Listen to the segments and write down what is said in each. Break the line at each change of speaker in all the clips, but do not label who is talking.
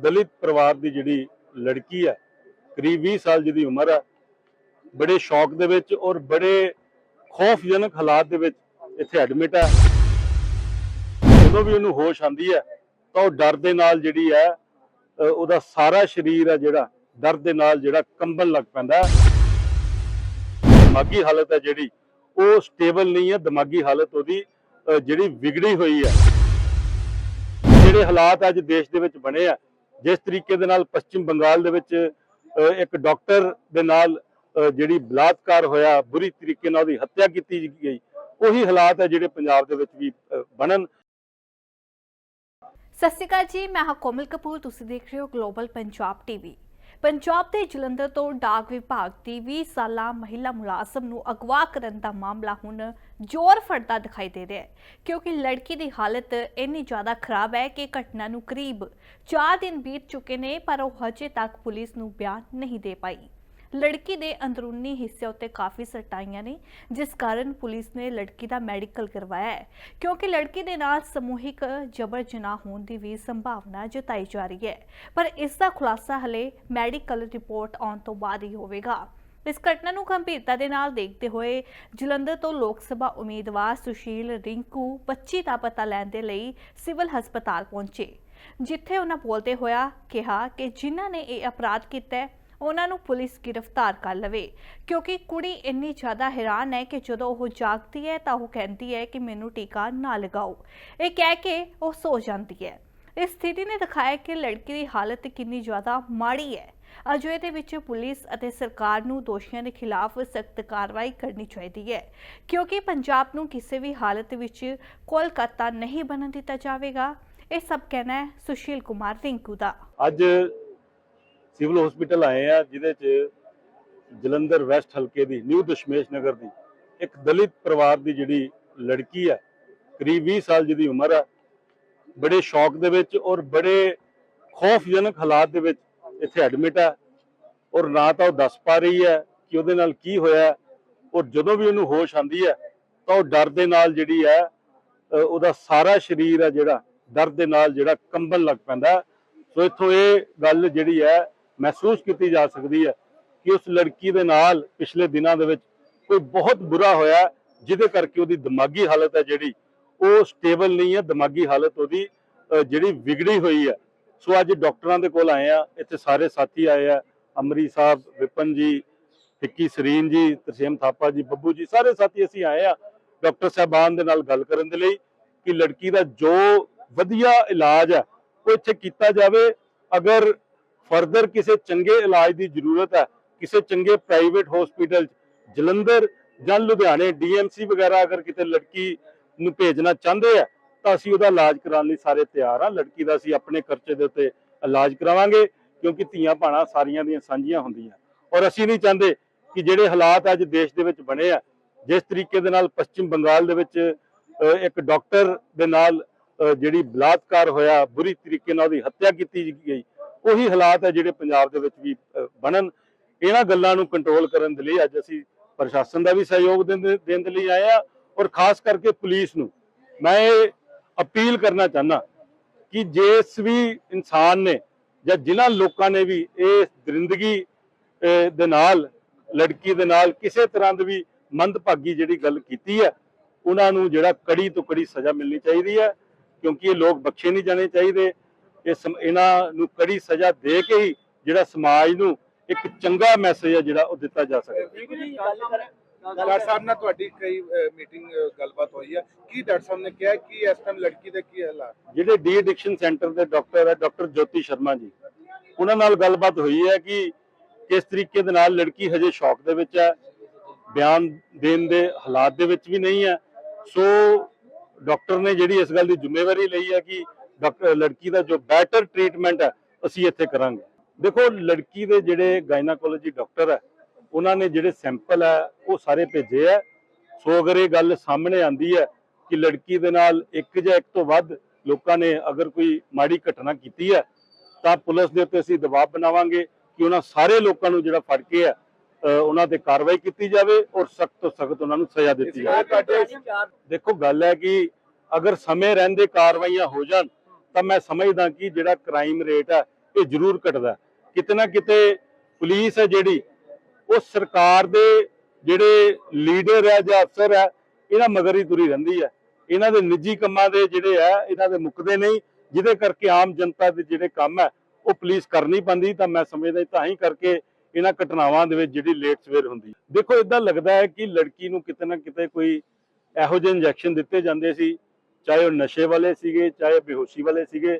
ਦਲਿਤ ਪਰਿਵਾਰ ਦੀ ਜਿਹੜੀ ਲੜਕੀ ਹੈ ਕਰੀਬ 20 ਸਾਲ ਜਿਹਦੀ ਉਮਰ ਹੈ ਬੜੇ ਸ਼ੌਕ ਦੇ ਵਿੱਚ ਔਰ ਬੜੇ ਖੌਫਜਨਕ ਹਾਲਾਤ ਦੇ ਵਿੱਚ ਇੱਥੇ ਐਡਮਿਟ ਹੈ ਜਦੋਂ ਵੀ ਉਹਨੂੰ ਹੋਸ਼ ਆਂਦੀ ਹੈ ਤਾਂ ਉਹ ਡਰ ਦੇ ਨਾਲ ਜਿਹੜੀ ਹੈ ਉਹਦਾ ਸਾਰਾ ਸਰੀਰ ਹੈ ਜਿਹੜਾ, ਡਰ ਦੇ ਨਾਲ ਜਿਹੜਾ ਕੰਬਣ ਲੱਗ ਪੈਂਦਾ। ਦਿਮਾਗੀ ਹਾਲਤ ਹੈ ਜਿਹੜੀ, ਉਹ ਸਟੇਬਲ ਨਹੀਂ ਹੈ ਦਿਮਾਗੀ ਹਾਲਤ ਉਹਦੀ ਜਿਹੜੀ ਵਿਗੜੀ ਹੋਈ ਹੈ ਜਿਹੜੇ ਹਾਲਾਤ ਅੱਜ ਦੇਸ਼ ਦੇ ਵਿੱਚ ਬਣੇ ਆ ਜਿਸ ਤਰੀਕੇ ਦੇ ਨਾਲ ਪੱਛਮ ਬੰਗਾਲ ਦੇ ਵਿੱਚ ਇੱਕ ਡਾਕਟਰ ਦੇ ਨਾਲ ਜਿਹੜੀ ਬਲਾਤਕਾਰ ਹੋਇਆ, ਬੁਰੀ ਤਰੀਕੇ ਨਾਲ ਉਹਦੀ ਹੱਤਿਆ ਕੀਤੀ ਗਈ, ਉਹੀ ਹਾਲਾਤ ਹੈ ਜਿਹੜੇ ਪੰਜਾਬ ਦੇ ਵਿੱਚ ਵੀ ਬਣਨ।
ਸਤਿ ਸ਼੍ਰੀ ਅਕਾਲ ਜੀ, ਮੈਂ ਹਾਂ ਕੋਮਲ ਕਪੂਰ, ਤੁਸੀਂ ਦੇਖ ਰਹੇ ਹੋ ਗਲੋਬਲ ਪੰਜਾਬ ਟੀਵੀ ਪੰਜਾਬ ਦੇ ਜਲੰਧਰ ਤੋਂ ਡਾਕ ਵਿਭਾਗ ਦੀ 20 ਸਾਲਾ ਮਹਿਲਾ ਮੁਲਾਜ਼ਮ ਨੂੰ ਅਗਵਾ ਕਰਨ ਦਾ ਮਾਮਲਾ ਹੁਣ ਜ਼ੋਰ ਫੜਦਾ ਦਿਖਾਈ ਦੇ ਰਿਹਾ ਹੈ। ਕਿਉਂਕਿ ਲੜਕੀ ਦੀ ਹਾਲਤ ਇੰਨੀ ਜ਼ਿਆਦਾ ਖਰਾਬ ਹੈ ਕਿ ਘਟਨਾ ਨੂੰ ਕਰੀਬ 4 ਦਿਨ ਬੀਤ ਚੁੱਕੇ ਨੇ, ਪਰ ਉਹ ਹਜੇ ਤੱਕ ਪੁਲਿਸ ਨੂੰ ਬਿਆਨ ਨਹੀਂ ਦੇ ਪਾਈ। ਲੜਕੀ ਦੇ ਅੰਦਰੂਨੀ ਹਿੱਸੇ ਉੱਤੇ ਕਾਫੀ ਸੱਟਾਈਆਂ ਨੇ, ਜਿਸ ਕਾਰਨ ਪੁਲਿਸ ਨੇ ਲੜਕੀ ਦਾ ਮੈਡੀਕਲ ਕਰਵਾਇਆ ਹੈ। ਕਿਉਂਕਿ ਲੜਕੀ ਦੇ ਨਾਲ ਸਮੂਹਿਕ ਜਬਰ ਜਨਾਹ ਹੋਣ ਦੀ ਵੀ ਸੰਭਾਵਨਾ ਜਤਾਈ ਜਾ ਰਹੀ ਹੈ। ਪਰ ਇਸ ਦਾ ਖੁਲਾਸਾ ਹਲੇ ਮੈਡੀਕਲ ਰਿਪੋਰਟ ਆਉਣ ਤੋਂ ਬਾਅਦ ਹੀ ਹੋਵੇਗਾ। ਇਸ ਘਟਨਾ ਨੂੰ ਗੰਭੀਰਤਾ ਦੇ ਨਾਲ ਦੇਖਦੇ ਹੋਏ ਜਲੰਧਰ ਤੋਂ ਲੋਕ ਸਭਾ ਉਮੀਦਵਾਰ ਸੁਸ਼ੀਲ ਰਿੰਕੂ 25 ਦਾ ਪਤਾ ਲੈਣ ਦੇ ਲਈ ਸਿਵਲ ਹਸਪਤਾਲ ਪਹੁੰਚੇ। ਜਿੱਥੇ ਉਹਨਾਂ ਬੋਲਦੇ ਹੋਇਆ ਕਿਹਾ ਕਿ ਜਿਨ੍ਹਾਂ ਨੇ ਇਹ ਅਪਰਾਧ ਕੀਤਾ ਉਹਨਾਂ ਨੂੰ ਪੁਲਿਸ ਗ੍ਰਿਫਤਾਰ ਕਰ ਲਵੇ। ਕਿਉਂਕਿ ਕੁੜੀ ਇੰਨੀ ਜ਼ਿਆਦਾ ਹੈਰਾਨ ਹੈ ਕਿ ਜਦੋਂ ਉਹ ਜਾਗਦੀ ਹੈ ਤਾਂ ਉਹ ਕਹਿੰਦੀ ਹੈ ਕਿ ਮੈਨੂੰ ਟੀਕਾ ਨਾ ਲਗਾਓ। ਇਹ ਕਹਿ ਕੇ ਉਹ ਸੋ ਜਾਂਦੀ ਹੈ। ਇਸ ਸਥਿਤੀ ਨੇ ਦਿਖਾਇਆ ਕਿ ਲੜਕੀ ਦੀ ਹਾਲਤ ਕਿੰਨੀ ਜ਼ਿਆਦਾ ਮਾੜੀ ਹੈ। ਅਜੋ ਦੇ ਵਿੱਚ ਪੁਲਿਸ ਅਤੇ ਸਰਕਾਰ ਨੂੰ ਦੋਸ਼ੀਆਂ ਦੇ ਖਿਲਾਫ ਸਖਤ ਕਾਰਵਾਈ ਕਰਨੀ ਚਾਹੀਦੀ ਹੈ। ਕਿਉਂਕਿ ਪੰਜਾਬ ਨੂੰ ਕਿਸੇ ਵੀ ਹਾਲਤ ਵਿੱਚ ਕੋਲਕਾਤਾ ਨਹੀਂ ਬਣਨ ਦਿੱਤਾ ਜਾਵੇਗਾ। ਇਹ ਸਭ ਕਹਿਣਾ ਹੈ ਸੁਸ਼ੀਲ ਕੁਮਾਰ ਰਿੰਕੂ ਦਾ।
ਅੱਜ ਸਿਵਲ ਹਸਪੀਟਲ ਆਏ ਆ, ਜਿਹਦੇ ਚ ਜਲੰਧਰ ਵੈਸਟ ਹਲਕੇ ਦੀ, ਨਿਊ ਦਸ਼ਮੇਸ਼ ਨਗਰ ਦੀ, ਇੱਕ ਦਲਿਤ ਪਰਿਵਾਰ ਦੀ ਜਿਹੜੀ ਲੜਕੀ ਹੈ ਕਰੀਬ 20 ਸਾਲ ਜਿਹਦੀ ਉਮਰ ਹੈ ਬੜੇ ਸ਼ੌਕ ਦੇ ਵਿੱਚ ਔਰ ਬੜੇ ਖੌਫਜਨਕ ਹਾਲਾਤ ਦੇ ਵਿੱਚ ਇੱਥੇ ਐਡਮਿਟ ਹੈ ਔਰ ਨਾ ਤਾਂ ਉਹ ਦੱਸ ਪਾ ਰਹੀ ਹੈ ਕਿ ਉਹਦੇ ਨਾਲ ਕੀ ਹੋਇਆ, ਔਰ ਜਦੋਂ ਵੀ ਉਹਨੂੰ ਹੋਸ਼ ਆਂਦੀ ਹੈ ਤਾਂ ਉਹ ਡਰ ਦੇ ਨਾਲ ਜਿਹੜੀ ਹੈ ਉਹਦਾ ਸਾਰਾ ਸਰੀਰ ਹੈ ਜਿਹੜਾ, ਡਰ ਦੇ ਨਾਲ ਜਿਹੜਾ ਕੰਬਣ ਲੱਗ ਪੈਂਦਾ। ਸੋ ਇੱਥੋਂ ਇਹ ਗੱਲ ਜਿਹੜੀ ਹੈ ਮਹਿਸੂਸ ਕੀਤੀ ਜਾ ਸਕਦੀ ਹੈ ਕਿ ਉਸ ਲੜਕੀ ਦੇ ਨਾਲ ਪਿਛਲੇ ਦਿਨਾਂ ਦੇ ਵਿੱਚ ਕੋਈ ਬਹੁਤ ਬੁਰਾ ਹੋਇਆ ਜਿਹਦੇ ਕਰਕੇ ਉਹਦੀ ਦਿਮਾਗੀ ਹਾਲਤ ਹੈ ਜਿਹੜੀ, ਉਹ ਸਟੇਬਲ ਨਹੀਂ ਹੈ, ਦਿਮਾਗੀ ਹਾਲਤ ਉਹਦੀ ਜਿਹੜੀ ਵਿਗੜੀ ਹੋਈ ਹੈ। ਸੋ ਅੱਜ ਡਾਕਟਰਾਂ ਦੇ ਕੋਲ ਆਏ ਆ ਇੱਥੇ ਸਾਰੇ ਸਾਥੀ ਆਏ ਆ ਅਮਰੀ ਸਾਹਿਬ, ਵਿਪਨ ਜੀ ਵਿੱਕੀ ਸਰੀਨ ਜੀ, ਤਰਸੇਮ ਥਾਪਾ ਜੀ, ਬੱਬੂ ਜੀ, ਸਾਰੇ ਸਾਥੀ ਅਸੀਂ ਆਏ ਆ ਡਾਕਟਰ ਸਾਹਿਬਾਨ ਦੇ ਨਾਲ ਗੱਲ ਕਰਨ ਦੇ ਲਈ ਕਿ ਲੜਕੀ ਦਾ ਜੋ ਵਧੀਆ ਇਲਾਜ ਹੈ, ਉਹ ਇੱਥੇ ਕੀਤਾ ਜਾਵੇ। ਅਗਰ ਫਰਦਰ ਕਿਸੇ ਚੰਗੇ ਇਲਾਜ ਦੀ ਜ਼ਰੂਰਤ ਹੈ, ਕਿਸੇ ਚੰਗੇ ਪ੍ਰਾਈਵੇਟ ਹਸਪੀਟਲ ਜਲੰਧਰ ਜਾਂ ਲੁਧਿਆਣੇ ਡੀਐਮਸੀ ਵਗੈਰਾ ਅਗਰ ਕਿਤੇ ਲੜਕੀ ਨੂੰ ਭੇਜਣਾ ਚਾਹੁੰਦੇ ਆ, ਤਾਂ ਅਸੀਂ ਉਹਦਾ ਇਲਾਜ ਕਰਾਉਣ ਲਈ ਸਾਰੇ ਤਿਆਰ ਆ। ਲੜਕੀ ਦਾ ਅਸੀਂ ਆਪਣੇ ਖਰਚੇ ਦੇ ਉੱਤੇ ਇਲਾਜ ਕਰਾਵਾਂਗੇ, ਕਿਉਂਕਿ ਧੀਆਂ ਭਾਣਾ ਸਾਰੀਆਂ ਦੀਆਂ ਸਾਂਝੀਆਂ ਹੁੰਦੀਆਂ। ਔਰ ਅਸੀਂ ਨਹੀਂ ਚਾਹੁੰਦੇ ਕਿ ਜਿਹੜੇ ਹਾਲਾਤ ਅੱਜ ਦੇਸ਼ ਦੇ ਵਿੱਚ ਬਣੇ ਆ, ਜਿਸ ਤਰੀਕੇ ਦੇ ਨਾਲ ਪੱਛਮ ਬੰਗਾਲ ਦੇ ਵਿੱਚ ਇੱਕ ਡਾਕਟਰ ਦੇ ਨਾਲ ਜਿਹੜੀ ਬਲਾਤਕਾਰ ਹੋਇਆ, ਬੁਰੀ ਤਰੀਕੇ ਨਾਲ ਉਹਦੀ ਹੱਤਿਆ ਕੀਤੀ ਗਈ ਉਹੀ ਹਾਲਾਤ ਹੈ ਜਿਹੜੇ ਪੰਜਾਬ ਦੇ ਵਿੱਚ ਵੀ ਬਣਨ। ਇਹਨਾਂ ਗੱਲਾਂ ਨੂੰ ਕੰਟਰੋਲ ਕਰਨ ਦੇ ਲਈ ਅੱਜ ਅਸੀਂ ਪ੍ਰਸ਼ਾਸਨ ਦਾ ਵੀ ਸਹਿਯੋਗ ਦੇਣ ਦੇ ਲਈ ਆਏ ਆ ਔਰ ਖਾਸ ਕਰਕੇ ਪੁਲਿਸ ਨੂੰ। ਮੈਂ ਅਪੀਲ ਕਰਨਾ ਚਾਹਨਾ ਕਿ ਜਿਸ ਵੀ ਇਨਸਾਨ ਨੇ ਜਾਂ ਜਿਨ੍ਹਾਂ ਲੋਕਾਂ ਨੇ ਵੀ ਇਹ ਦਰਿੰਦਗੀ ਦੇ ਨਾਲ, ਲੜਕੀ ਦੇ ਨਾਲ ਕਿਸੇ ਤਰ੍ਹਾਂ ਦੀ ਵੀ ਮੰਦਭਾਗੀ ਜਿਹੜੀ ਗੱਲ ਕੀਤੀ ਹੈ, ਉਹਨਾਂ ਨੂੰ ਜਿਹੜਾ ਕੜੀ ਤੋਂ ਕੜੀ ਸਜ਼ਾ ਮਿਲਣੀ ਚਾਹੀਦੀ ਹੈ, ਕਿਉਂਕਿ ਇਹ ਲੋਕ ਬਖਸ਼ੇ ਨਹੀਂ ਜਾਣੇ ਚਾਹੀਦੇ। ਇਹ ਇਹਨਾਂ ਨੂੰ ਕੜੀ ਸਜ਼ਾ ਦੇ ਕੇ ਹੀ ਜਿਹੜਾ ਸਮਾਜ ਨੂੰ ਇੱਕ ਚੰਗਾ ਮੈਸੇਜ ਹੈ ਜਿਹੜਾ ਉਹ ਦਿੱਤਾ ਜਾ ਸਕਦਾ।
ਡਾਕਟਰ ਸਾਹਿਬ ਨਾਲ ਤੁਹਾਡੀ ਕਈ ਮੀਟਿੰਗ ਗੱਲਬਾਤ ਹੋਈ ਹੈ ਕੀ ਡਾਕਟਰ ਸਾਹਿਬ ਨੇ ਕਿਹਾ ਕਿ ਇਸ ਟਾਈਮ ਲੜਕੀ ਦੇ ਕੀ ਹਾਲਾਤ?
ਜਿਹੜੇ ਡੀ ਐਡਿਕਸ਼ਨ ਸੈਂਟਰ ਦੇ ਡਾਕਟਰ ਹੈ ਡਾਕਟਰ ਜੋਤੀ ਸ਼ਰਮਾ ਜੀ ਉਹਨਾਂ ਨਾਲ ਗੱਲਬਾਤ ਹੋਈ ਹੈ ਕਿ ਕਿਸ ਤਰੀਕੇ ਦੇ ਨਾਲ ਲੜਕੀ ਹਜੇ ਸ਼ੌਕ ਦੇ ਵਿੱਚ ਹੈ ਬਿਆਨ ਦੇਣ ਦੇ ਹਾਲਾਤ ਦੇ ਵਿੱਚ ਵੀ ਨਹੀਂ ਹੈ। ਸੋ ਡਾਕਟਰ ਨੇ ਜਿਹੜੀ ਇਸ ਗੱਲ ਦੀ ਜ਼ਿੰਮੇਵਾਰੀ ਲਈ ਹੈ ਕਿ ਡਾਕਟਰ ਲੜਕੀ ਦਾ ਜੋ ਬੈਟਰ ਟ੍ਰੀਟਮੈਂਟ ਹੈ ਅਸੀਂ ਇੱਥੇ ਕਰਾਂਗੇ। ਦੇਖੋ ਲੜਕੀ ਦੇ ਜਿਹੜੇ ਗਾਇਨਾਕੋਲੋਜੀ ਡਾਕਟਰ ਹੈ ਉਹਨਾਂ ਨੇ ਜਿਹੜੇ ਸੈਂਪਲ ਹੈ ਉਹ ਸਾਰੇ ਭੇਜੇ ਹੈ। ਸੋ ਅਗਰ ਇਹ ਗੱਲ ਸਾਹਮਣੇ ਆਂਦੀ ਹੈ ਕਿ ਲੜਕੀ ਦੇ ਨਾਲ ਇੱਕ ਜਾਂ ਇੱਕ ਤੋਂ ਵੱਧ ਲੋਕਾਂ ਨੇ ਅਗਰ ਕੋਈ ਮਾੜੀ ਘਟਨਾ ਕੀਤੀ ਹੈ ਤਾਂ ਪੁਲਿਸ ਦੇ ਉੱਤੇ ਅਸੀਂ ਦਬਾਅ ਬਣਾਵਾਂਗੇ ਕਿ ਉਹਨਾਂ ਸਾਰੇ ਲੋਕਾਂ ਨੂੰ ਜਿਹੜਾ ਫੜ ਕੇ ਹੈ ਉਹਨਾਂ ਤੇ ਕਾਰਵਾਈ ਕੀਤੀ ਜਾਵੇ ਔਰ ਸਖਤ ਤੋਂ ਸਖਤ ਉਹਨਾਂ ਨੂੰ ਸਜ਼ਾ ਦਿੱਤੀ ਜਾਵੇ। ਦੇਖੋ ਗੱਲ ਹੈ ਕਿ ਅਗਰ ਸਮੇਂ ਰਹਿੰਦੇ ਕਾਰਵਾਈਆਂ ਹੋ ਜਾਣ ਤਾਂ ਮੈਂ ਸਮਝਦਾ ਕਿ ਜਿਹੜਾ ਕ੍ਰਾਈਮ ਰੇਟ ਹੈ, ਇਹ ਜ਼ਰੂਰ ਘਟਦਾ ਕਿਤੇ ਨਾ ਕਿਤੇ ਪੁਲਿਸ ਹੈ ਜਿਹੜੀ, ਉਹ ਸਰਕਾਰ ਦੇ ਜਿਹੜੇ ਲੀਡਰ ਹੈ ਜਾਂ ਅਫਸਰ ਹੈ, ਇਹਨਾਂ ਮਗਰ ਹੀ ਤੁਰੀ ਰਹਿੰਦੀ ਹੈ। ਇਹਨਾਂ ਦੇ ਨਿੱਜੀ ਕੰਮਾਂ ਦੇ ਜਿਹੜੇ ਹੈ, ਇਹਨਾਂ ਦੇ ਮੁੱਕਦੇ ਨਹੀਂ, ਜਿਹਦੇ ਕਰਕੇ ਆਮ ਜਨਤਾ ਦੇ ਜਿਹੜੇ ਕੰਮ ਹੈ, ਉਹ ਪੁਲਿਸ ਕਰ ਨਹੀਂ ਪਾਉਂਦੀ। ਤਾਂ ਮੈਂ ਸਮਝਦਾ ਤਾਂ ਹੀ ਕਰਕੇ ਇਹਨਾਂ ਘਟਨਾਵਾਂ ਦੇ ਵਿੱਚ ਜਿਹੜੀ ਲੇਟ ਸਵੇਰ ਹੁੰਦੀ ਦੇਖੋ ਇਦਾਂ ਲੱਗਦਾ ਹੈ ਕਿ ਲੜਕੀ ਨੂੰ ਕਿਤੇ ਨਾ ਕਿਤੇ ਕੋਈ ਇਹੋ ਜਿਹੇ ਇੰਜੈਕਸ਼ਨ ਦਿੱਤੇ ਜਾਂਦੇ ਸੀ। ਚਾਹੇ ਉਹ ਨਸ਼ੇ ਵਾਲੇ ਸੀਗੇ ਚਾਹੇ ਬੇਹੋਸ਼ੀ ਵਾਲੇ ਸੀਗੇ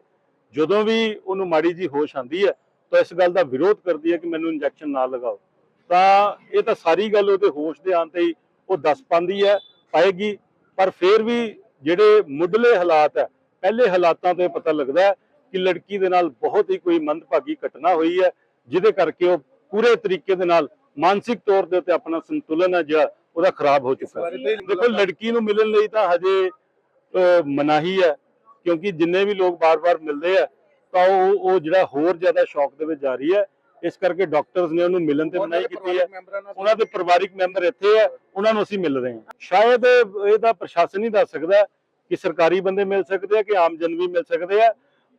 ਜਦੋਂ ਵੀ ਉਹਨੂੰ ਮਾੜੀ ਜੀ ਹੋਸ਼ ਆਂਦੀ ਹੈ ਤਾਂ ਇਸ ਗੱਲ ਦਾ ਵਿਰੋਧ ਕਰਦੀ ਹੈ ਕਿ ਮੈਨੂੰ ਇੰਜੈਕਸ਼ਨ ਨਾ ਲਗਾਓ। ਤਾਂ ਇਹ ਤਾਂ ਸਾਰੀ ਗੱਲ ਉਹਦੇ ਹੋਸ਼ ਦੇ ਤੇ ਹੀ ਉਹ ਦੱਸ ਪਾਉਂਦੀ ਹੈ ਪਾਏਗੀ। ਪਰ ਫਿਰ ਵੀ ਜਿਹੜੇ ਮੁੱਢਲੇ ਹਾਲਾਤ ਹੈ ਪਹਿਲੇ ਹਾਲਾਤਾਂ ਤੋਂ ਪਤਾ ਲੱਗਦਾ ਹੈ ਕਿ ਲੜਕੀ ਦੇ ਨਾਲ ਬਹੁਤ ਹੀ ਕੋਈ ਮੰਦਭਾਗੀ ਘਟਨਾ ਹੋਈ ਹੈ ਜਿਹਦੇ ਕਰਕੇ ਉਹ ਪੂਰੇ ਤਰੀਕੇ ਦੇ ਨਾਲ ਮਾਨਸਿਕ ਤੌਰ ਦੇ ਉੱਤੇ ਆਪਣਾ ਸੰਤੁਲਨ ਹੈ ਜਿਹੜਾ ਉਹਦਾ ਖਰਾਬ ਹੋ ਚੁੱਕਾ ਹੈ। ਦੇਖੋ ਲੜਕੀ ਨੂੰ ਮਿਲਣ ਲਈ ਤਾਂ ਹਜੇ ਮਨਾਹੀ ਹੈ ਕਿਉਂਕਿ ਜਿੰਨੇ ਵੀ ਲੋਕ ਬਾਰ-ਬਾਰ ਮਿਲਦੇ ਆ ਤਾਂ ਉਹ ਉਹ ਜਿਹੜਾ ਹੋਰ ਜ਼ਿਆਦਾ ਸ਼ੌਕ ਦੇ ਵਿੱਚ ਜਾ ਰਹੀ ਹੈ ਇਸ ਕਰਕੇ ਡਾਕਟਰਸ ਨੇ ਉਹਨੂੰ ਮਿਲਣ ਤੇ ਮਨਾਹੀ ਕੀਤੀ ਹੈ। ਉਹਨਾਂ ਦੇ ਪਰਿਵਾਰਿਕ ਮੈਂਬਰ ਇੱਥੇ ਆ ਉਹਨਾਂ ਨੂੰ ਅਸੀਂ ਮਿਲ ਰਹੇ ਹਾਂ। ਸ਼ਾਇਦ ਇਹਦਾ ਪ੍ਰਸ਼ਾਸਨ ਹੀ ਦੱਸ ਸਕਦਾ ਕਿ ਸਰਕਾਰੀ ਬੰਦੇ ਮਿਲ ਸਕਦੇ ਆ ਕਿ ਆਮ ਜਨ ਵੀ ਮਿਲ ਸਕਦੇ ਆ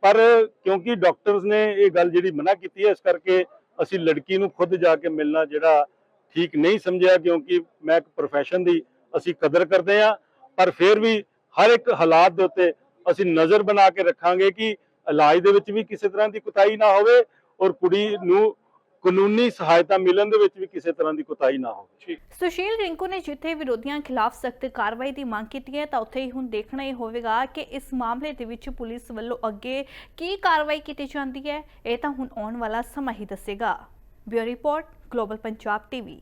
ਪਰ ਕਿਉਂਕਿ ਡਾਕਟਰਸ ਨੇ ਇਹ ਗੱਲ ਜਿਹੜੀ ਮਨਾ ਕੀਤੀ ਹੈ ਇਸ ਕਰਕੇ ਅਸੀਂ ਲੜਕੀ ਨੂੰ ਖੁਦ ਜਾ ਕੇ ਮਿਲਣਾ ਜਿਹੜਾ ਠੀਕ ਨਹੀਂ ਸਮਝਿਆ ਕਿਉਂਕਿ ਮੈਂ ਇੱਕ ਪ੍ਰੋਫੈਸ਼ਨ ਦੀ ਅਸੀਂ ਕਦਰ ਕਰਦੇ ਆ ਪਰ ਫਿਰ ਵੀ ਹਰ ਇੱਕ ਹਾਲਾਤ ਦੇ ਉੱਤੇ ਅਸੀਂ ਨਜ਼ਰ ਬਣਾ ਕੇ ਰੱਖਾਂਗੇ ਕਿ ਇਲਾਜ ਦੇ ਵਿੱਚ ਵੀ ਕਿਸੇ ਤਰ੍ਹਾਂ ਦੀ ਕੁਤਾਹੀ ਨਾ ਹੋਵੇ ਔਰ ਕੁੜੀ ਨੂੰ ਕਾਨੂੰਨੀ ਸਹਾਇਤਾ ਮਿਲਣ ਦੇ ਵਿੱਚ ਵੀ ਕਿਸੇ ਤਰ੍ਹਾਂ ਦੀ ਕੁਤਾਹੀ ਨਾ ਹੋਵੇ।
ਸੁਸ਼ੀਲ ਰਿੰਕੂ ਨੇ ਜਿੱਥੇ ਵਿਰੋਧੀਆਂ ਖਿਲਾਫ ਸਖਤ ਕਾਰਵਾਈ ਦੀ ਮੰਗ ਕੀਤੀ ਹੈ ਤਾਂ ਉੱਥੇ ਹੀ ਹੁਣ ਦੇਖਣਾ ਇਹ ਹੋਵੇਗਾ ਕਿ ਇਸ ਮਾਮਲੇ ਦੇ ਵਿੱਚ ਪੁਲਿਸ ਵੱਲੋਂ ਅੱਗੇ ਕੀ ਕਾਰਵਾਈ ਕੀਤੀ ਜਾਂਦੀ ਹੈ ਇਹ ਤਾਂ ਹੁਣ ਆਉਣ ਵਾਲਾ ਸਮਾਂ ਹੀ ਦੱਸੇਗਾ। Bureau report Global Punjab TV.